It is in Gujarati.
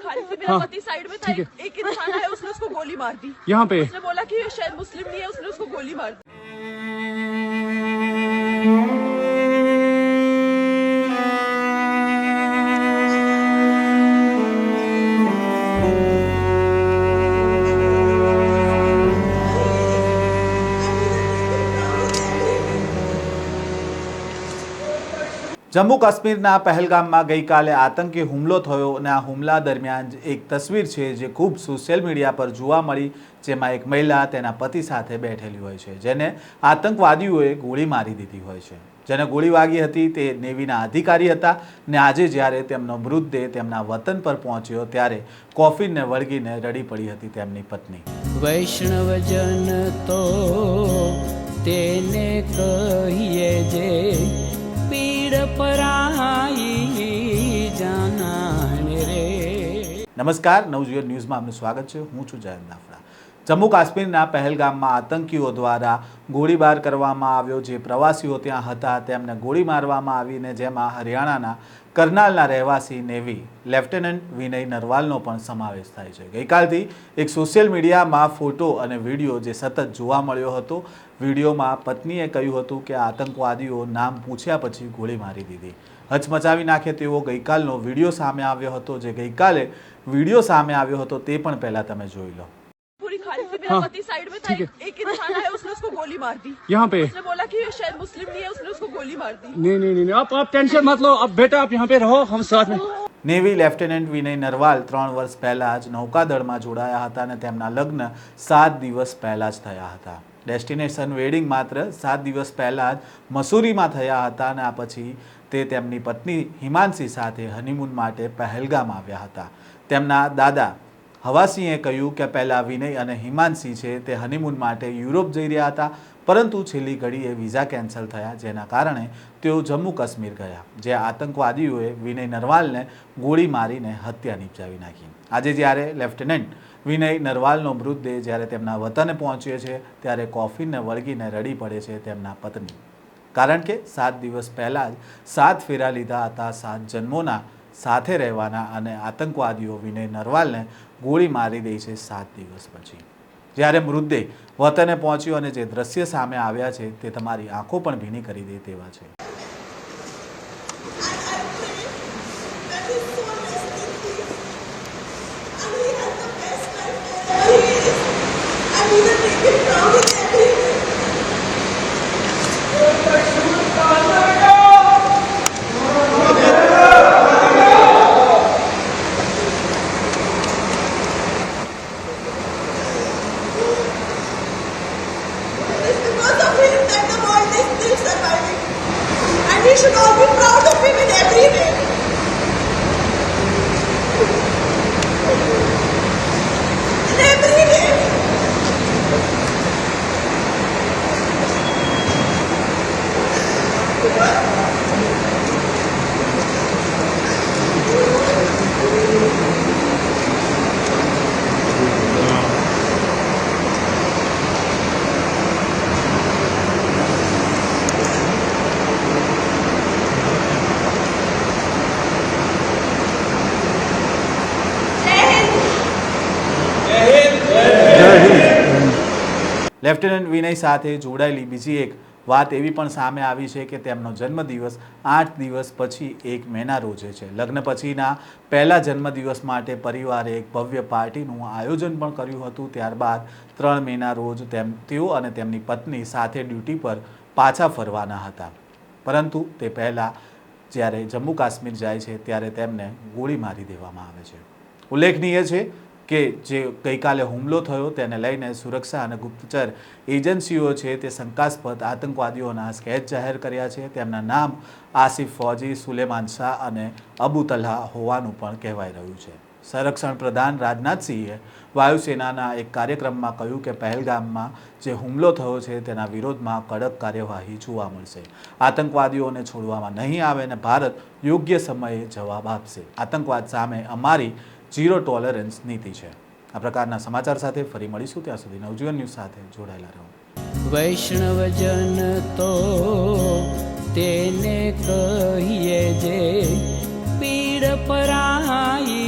खाली थी मेरा हाँ, पति साइड में था ठीक है। एक एक इंसान आया उसने उसको गोली मार दी यहाँ पे उसने बोला कि ये शायद मुस्लिम नहीं है उसने उसको गोली मार दी જમ્મુ કાશ્મીરના પહેલગામમાં ગઈકાલે આતંકી હુમલો થયો અને આ હુમલા દરમિયાન એક તસવીર છે જે ખૂબ સોશિયલ મીડિયા પર જોવા મળી, જેમાં એક મહિલા તેના પતિ સાથે બેઠેલી હોય છે, જેને આતંકવાદીઓએ ગોળી મારી દીધી હોય છે. જેને ગોળી વાગી હતી તે નેવીના અધિકારી હતા ને આજે જ્યારે તેમનો મૃતદેહ તેમના વતન પર પહોંચ્યો ત્યારે કોફીને વળગીને રડી પડી હતી તેમની પત્ની. વૈષ્ણવજન તો તેને કહીએ જે પરાઈ જાનાને રે નમસ્કાર નવજીવન ન્યૂઝમાં આપનું સ્વાગત છે. હું છું જયંત નાફડા જમ્મુ કાશ્મીરના પહેલગામમાં આતંકીઓ દ્વારા ગોળીબાર કરવામાં આવ્યો. જે પ્રવાસીઓ ત્યાં હતા, તેમને ગોળી મારવામાં આવીને જેમાં હરિયાણાના કરનાલના રહેવાસી નેવી, લેફ્ટનન્ટ વિનય નરવાલનો પણ સમાવેશ થાય છે. ગઈકાલથી એક સોશિયલ મીડિયામાં ફોટો અને વીડિયો જે સતત જોવા મળ્યો હતો, વિડીયોમાં પત્નીએ કહ્યું હતું કે આતંકવાદીઓ નામ પૂછ્યા પછી ગોળી મારી દીધી. હચમચાવી નાખે તેવો ગઈકાલનો વીડિયો સામે આવ્યો હતો. જે ગઈકાલે વીડિયો સામે આવ્યો હતો, તે પણ પહેલાં તમે જોઈ લો. मेरा हाँ, पति साइड में था ठीक है। एक एक इंसान आया उसने उसको गोली मार दी यहाँ पे उसने बोला कि ये शायद मुस्लिम नहीं है उसने उसको गोली मार दी नहीं नहीं नहीं नहीं, आप आप टेंशन मत लो अब बेटा आप यहाँ पे रहो हम साथ में નેવી લેફ્ટનન્ટ વિનય નરવાલ ત્રણ વર્ષ પહેલાં જ નૌકાદળમાં જોડાયા હતા અને તેમના લગ્ન સાત દિવસ પહેલાં જ થયા હતા ડેસ્ટિનેશન વેડિંગ માત્ર સાત દિવસ પહેલાં જ મસૂરીમાં થયા હતા અને આ પછી તે તેમની પત્ની હિમાંશી સાથે હનીમૂન માટે પહેલગામ આવ્યા હતા તેમના દાદા હવાસિંહે કહ્યું કે પહેલાં વિનય અને હિમાંશી છે તે હનીમૂન માટે યુરોપ જઈ રહ્યા હતા, પરંતુ છેલ્લી ઘડીએ વિઝા કેન્સલ થયા, જેના કારણે તેઓ જમ્મુ કાશ્મીર ગયા, જે આતંકવાદીઓએ વિનય નરવાલને ગોળી મારીને હત્યા નિપજાવી નાખી. આજે જ્યારે લેફ્ટનન્ટ વિનય નરવાલનો મૃતદેહ જ્યારે તેમના વતને પહોંચ્યો છે, ત્યારે કોફીને વળગીને રડી પડે છે તેમના પત્ની. કારણ કે સાત દિવસ પહેલાં જ સાત ફેરા લીધા હતા, સાત જન્મોના સાથે રહેવાના અને આતંકવાદીઓ વિનય નરવાલને ગોળી મારી દે છે સાત દિવસ પછી. જ્યારે મૃતદેહ વતને પહોંચ્યો અને જે દ્રશ્ય સામે આવ્યા છે તે તમારી આંખો પણ ભીની કરી દે તેવા છે. We should all be proud of him in every way. In every way. Lieutenant Vinay સાથે જોડાયેલી બીજી એક વાત એવી પણ સામે આવી છે કે તેમનો જન્મદિવસ આઠ દિવસ પછી એક મેના રોજે છે. લગ્ન પછીના પહેલા જન્મદિવસ માટે પરિવારે એક ભવ્ય પાર્ટીનું આયોજન પણ કર્યું હતું. ત્યારબાદ ત્રણ મેના રોજ તેમ તેઓ અને તેમની પત્ની સાથે ડ્યુટી પર પાછા ફરવાના હતા. પરંતુ તે પહેલાં જ્યારે જમ્મુ કાશ્મીર જાય છે ત્યારે તેમને ગોળી મારી દેવામાં આવે છે. ઉલ્લેખનીય છે કે જે ગઈકાલે હુમલો થયો તેને લઈને સુરક્ષા અને ગુપ્તચર એજન્સીઓ છે તે શંકાસ્પદ આતંકવાદીઓના સ્કેચ જાહેર કર્યા છે. તેમના નામ આસિફ ફૌજી, સુલેમાન શાહ અને અબુ તલ્હા હોવાનું પણ કહેવાઈ રહ્યું છે. સંરક્ષણ પ્રધાન રાજનાથસિંહે વાયુસેનાના એક કાર્યક્રમમાં કહ્યું કે પહેલગામમાં જે હુમલો થયો છે તેના વિરોધમાં કડક કાર્યવાહી જોવા મળશે. આતંકવાદીઓને છોડવામાં નહીં આવે અને ભારત યોગ્ય સમયે જવાબ આપશે. આતંકવાદ સામે અમારી ઝીરો ટોલરન્સ નીતિ છે. આ પ્રકારના સમાચાર સાથે ફરી મળીશું. ત્યાં સુધી નવજીવન ન્યૂઝ સાથે જોડાયેલા રહો. વૈષ્ણવજન તો તેને કહીએ જે પીડ પરાઈ